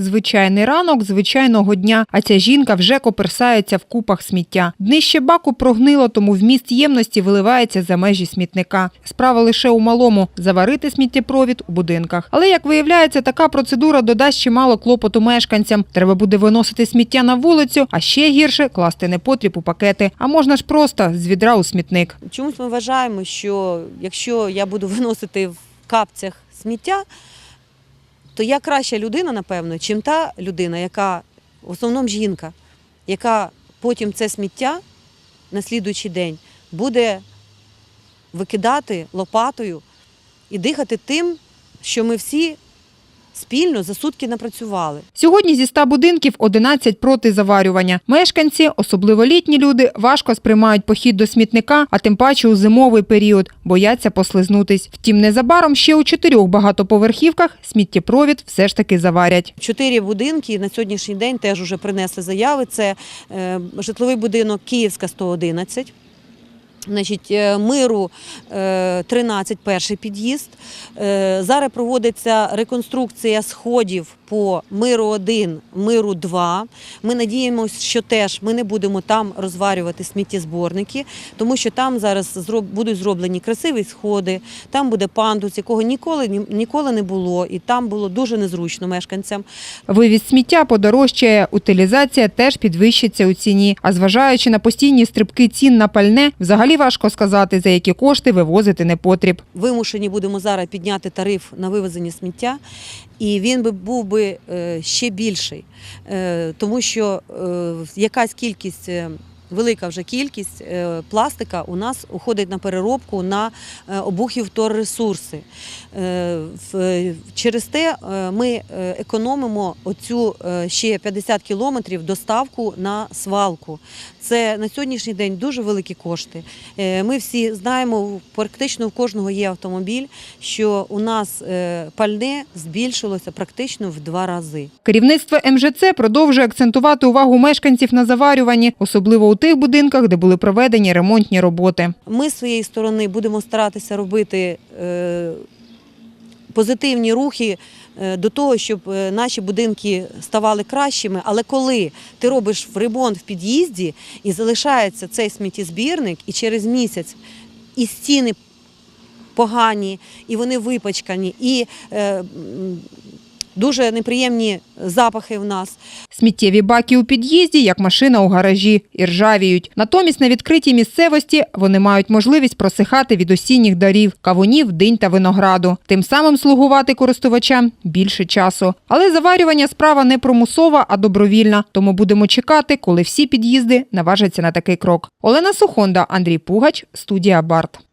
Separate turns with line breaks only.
Звичайний ранок звичайного дня, а ця жінка вже коперсається в купах сміття. Днище баку прогнило, тому вміст ємності виливається за межі смітника. Справа лише у малому заварити сміттєпровід у будинках. Але як виявляється, така процедура додасть чимало клопоту мешканцям. Треба буде виносити сміття на вулицю, а ще гірше класти непотріб у пакети. А можна ж просто з відра у смітник.
Чомусь ми вважаємо, що якщо я буду виносити в капцях сміття, то я краща людина, напевно, чим та людина, яка в основному жінка, яка потім це сміття на слідуючий день буде викидати лопатою і дихати тим, що ми всі спільно за сутки напрацювали.
Сьогодні зі 100 будинків 11 проти заварювання. Мешканці, особливо літні люди, важко сприймають похід до смітника, а тим паче у зимовий період, бояться послизнутись. Втім, незабаром ще у чотирьох багатоповерхівках сміттєпровід все ж таки заварять.
Чотири будинки на сьогоднішній день теж вже принесли заяви. Це е, житловий будинок Київська 111. Значить, е, миру е, 13, перший під'їзд. Е, Зараз проводиться реконструкція сходів по миру 1, миру 2. Ми надіємося, що теж ми не будемо там розварювати сміттєзборники, тому що там зараз будуть зроблені красиві сходи, там буде пандус, якого ніколи ніколи не було, і там було дуже незручно мешканцям.
Вивіз сміття подорожчає, утилізація теж підвищиться у ціні. А зважаючи на постійні стрибки цін на пальне, взагалі важко сказати, за які кошти вивозити непотріб.
вимушені будемо зараз підняти тариф на вивезення сміття, і він би був би е, ще більший, Е, тому що е, якась кількість. Велика вже кількість е, пластика у нас уходить на переробку на е, обухів вторресурси. Е, Через те ми економимо оцю ще 50 кілометрів доставку на свалку. Це на сьогоднішній день дуже великі кошти. Ми всі знаємо, практично у кожного є автомобіль, що у нас пальне збільшилося практично в два рази.
Керівництво МЖЦ продовжує акцентувати увагу мешканців на заварюванні, особливо у тих будинках, де були проведені ремонтні роботи.
Ми з своєї сторони будемо старатися робити е, позитивні рухи е, до того, щоб е, наші будинки ставали кращими. Але коли ти робиш ремонт в під'їзді і залишається цей сміттєзбірник, і через місяць і стіни погані, і вони випачкані, і е, дуже неприємні запахи в нас.
Сміттєві баки у під'їзді, як машина у гаражі, і ржавіють. Натомість на відкритій місцевості вони мають можливість просихати від осінніх дарів, кавунів, динь та винограду. Тим самим слугувати користувачам більше часу. Але заварювання справа не примусова, а добровільна. Тому будемо чекати, коли всі під'їзди наважаться на такий крок. Олена Сухонда, Андрій Пугач, студія Барт.